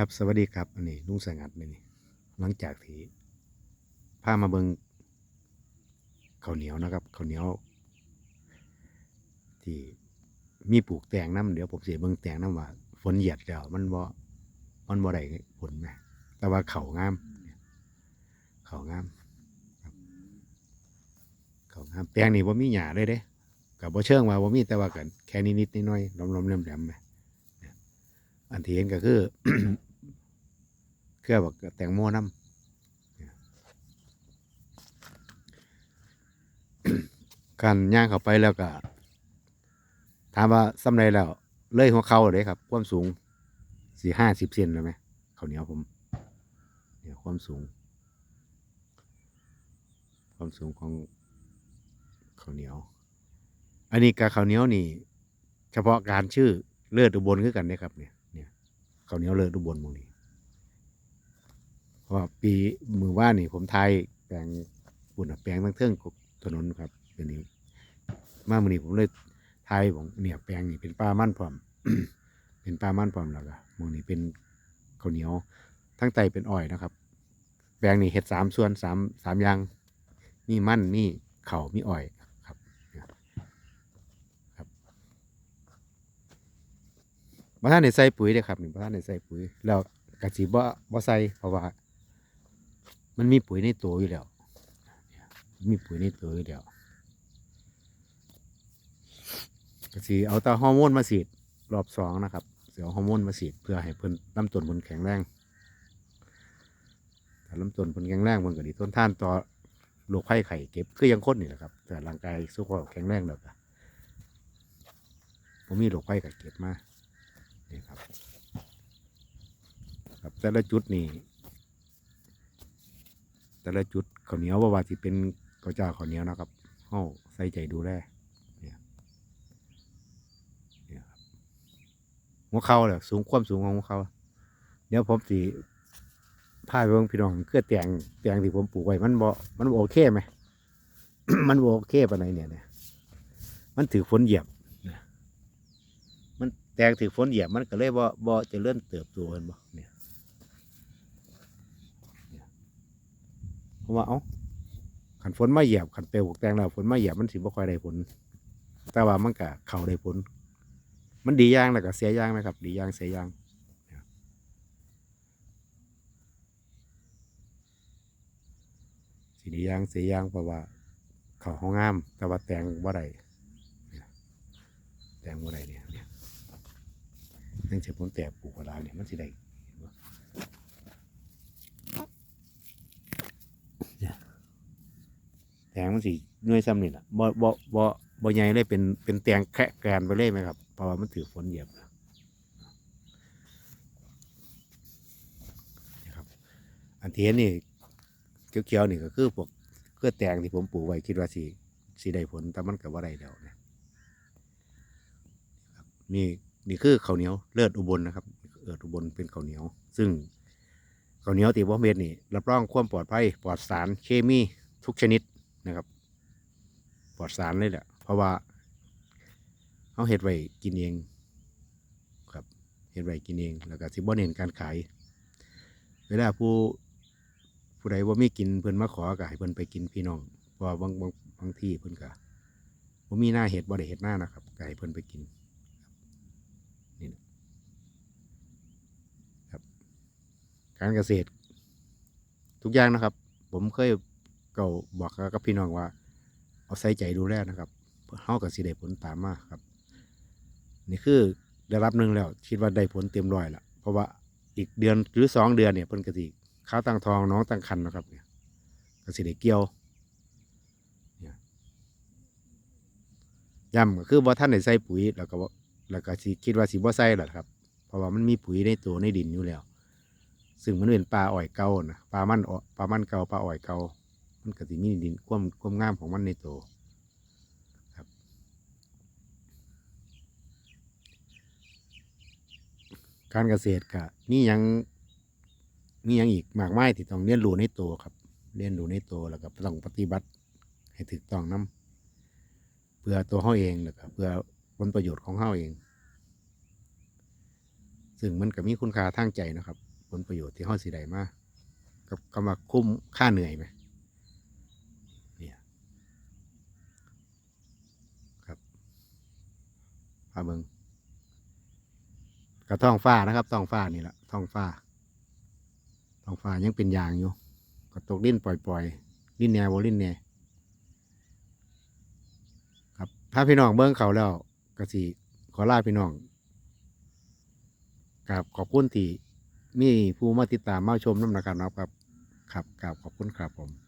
ครับสวัสดีครับอันนี้ลุงสงัดนี่นี่หลังจากที่พามาเบิงข้าวเหนียวนะครับข้าวเหนียว ที่มีปลูกแตงน้ำเดี๋ยวผมเสียเบิงแตงน้ำว่า ฝนเหยียดแล้วมันบ่มันบ่ได้ผลไหมแต่ว่าเข่างามเข่างามเข่างามแตงนี่ว่ามีหญ้าเลยเด้กับบ่เชิงว่าบ่มีแต่ว่ากันแค่นิดๆน้อยๆล้อมๆแหลมๆไหมอันที่เห็นก็คือ เครือบักแตงโมน้ำการย่างเข้าไปแล้วก็ถามว่าซ้ำไรแล้ว เลยหัวเข่าเลยครับความสูงสี่ห้าสิบเซนเลยไหมข้าวเหนียวผมเนี่ยความสูง ความสูงของข้าวเหนียว อันนี้กับข้าวเหนียวนี่ เฉพาะการชื่อเลือดอุบลคือกันนะครับเนี่ยเนี่ยข้าวเหนียวเลือดอุบลมองนี้ เพราะว่าปีมือว่านี่ผมไทยแปลงปุ่นอะแปลงทั้งเทิงกบถนนครับเป็นนี้มามือนี้ผมเลยไทยของเนี่ยแปลงนี่เป็นปลามั่นพร้อม เป็นปลามั่นพร้อมแล้วก็หมองนี้เป็นข้าวเหนียว ทั้งไตเป็นอ้อยนะครับ แปลงนี่เห็ดสามส่วนสามสามอย่างมีมั่นมีเข่ามีอ้อยครับครับบ่ท่านได้ใส่ปุ๋ยเลยครับนี่บ่ท่านได้ใส่ปุ๋ยแล้วกะสิบ่บ่ใส่เพราะว่า มันมีปุ๋ยในตัวอยู่แล้ว มีปุ๋ยในตัวอยู่แล้วก็สิเอาตาฮอร์โมนมาฉีดรอบสองนะครับเสียฮอร์โมนมาฉีดเพื่อให้เพิ่นลำต้นเพิ่นแข็งแรงถ้าลำต้นเพิ่นแข็งแรงเพิ่นก็ดีทนท่านต่อโรคภัยไข้เก็บคือยังคนนี่แหละครับ แต่ร่างกายสุขภาพแข็งแรงแล้วก็ผมมีโรคภัยไข้เก็บมานี่ครับครับแต่ละจุดนี่ แต่ละจุดข้าวเหนียวว่าว่าที่เป็นข้าวเจ้าข้าวเหนียวนะครับเฮาใส่ใจดูแลเนี่ยเนี่ยครับหัวเข่าเลยสูงความสูงของหัวเข่าเดี๋ยวผมสิพาไปเบิ่งพี่น้องเครือแตงแตงที่ผมปลูกไว้มันบ่มันบ่โอเคไหมมันบ่โอเคปานใดเนี่ยเนี่ยมันถือฝนเหยียบนะมันแตงถือฝนเหยียบมันก็เลยบ่บ่จะเลื่อนเติบโตกันบ่เนี่ย เพราะว่าเอ้าขันฝนมาเหยียบขันเปลวกแตงแล้วฝนมาเหยียบมันสิบ่ค่อยได้ผล แต่ว่ามันก็เข่าได้ผล มันดีอย่างแล้วก็เสียอย่างนะครับ ดีอย่างเสียอย่างสิดีอย่างเสียอย่างเพราะว่าเข่าห้องงาม แต่ว่าแตงบ่ได้แตงบ่ได้เนี่ยเนี่ยนั่นจะผมแตกปลูกกระดาเนี่ยมันสิได้ แต งมันสิหน่วยซ้ำนี่แหละบ่บ่บ่บ่ใหญ่เลยเป็นเป็นแตงแคะแกนไปเลยไหมครับเพราะว่ามันถือฝนเหยียบนี่ครับ อันที่เห็นนี่เขียวๆนี่ก็คือพวกเพื่อแตงที่ผมปลูกไว้คิดว่าสิสิได้ผลแต่มันก็บ่ได้แล้วนะนี่นี่คือข้าวเหนียวเลือดอุบลนะครับเลือดอุบลเป็นข้าวเหนียว ซึ่งข้าวเหนียวตีบ่เม็ดนี่รับรองความปลอดภัยปลอดสารเคมีทุกชนิด นะครับปลอดสารเลยแหละเพราะว่าเขาเห็ดไว้กินเองครับเห็ดไว้กินเอง แล้วก็สิบ่เน้นการขาย เวลาผู้ผู้ใดว่าไม่กินเพิ่นมาขอก็ให้เพิ่นไปกินพี่น้องเพราะบางบางบางที่เพิ่นก็บ่มีหน้าเห็ดบ่ได้เห็ดหน้านะครับก็ให้เพิ่นไปกินนี่นะครับ การเกษตร ทุกอย่างนะครับ ผมเคย ก็บอกกับพี่น้องว่า เอาใส่ใจดูแลนะครับเฮากับสิได้ผลตามมาครับ นี่คือได้รับหนึ่งแล้ว คิดว่าได้ผลเต็มร้อยละเพราะว่าอีกเดือนหรือสองเดือนเนี่ยเพิ่นกะสิข้าวตั้งทองน้องตั้งคันนะครับเนี่ยกสิได้เกี่ยวเนี่ยย้ำก็คือว่าท่านได้ใส่ปุ๋ยแล้วก็แล้วก็สิคิดว่าสิบ่ใส่หรอครับ เพราะว่ามันมีปุ๋ยในตัวในดินอยู่แล้ว ซึ่งมันเป็นปลาอ้อยเก่านะปลามันปลามันเก่าปลาอ้อยเก่า มันก็สิมีดินควมควมงามของมันในตัวครับ การเกษตรก็มีหยังมีหยังอีกมากมายที่ต้องเรียนรู้ในตัวครับ เรียนรู้ในตัวแล้วก็ต้องปฏิบัติ ให้ถูกต้องนํเพื่อตัวเขาเองแล้วก็เพื่อผลประโยชน์ของเขาเอง ซึ่งมันก็มีคุณค่าทางใจนะครับ ผลประโยชน์ที่เฮาสิได้มากับคำว่าคุ้มค่าเหนื่อยไหมเนี่ยครับาเบิงกระท้องฟ้านะครับท้องฟ้านี่แหละท้องฟ้าท้องฟ้ายังเป็นยางอยู่ก็ตกลิ้นปล่อยๆลิ้นแนวลิ้นแหนครับถ้าพี่น้องเบิ้งเขาแล้วก็สิขอลาพี่น้องกับขอบคุณที่มีผู้มาติดตามมาชมน้ำนะครับนะครับครับกับขอบคุณครับผม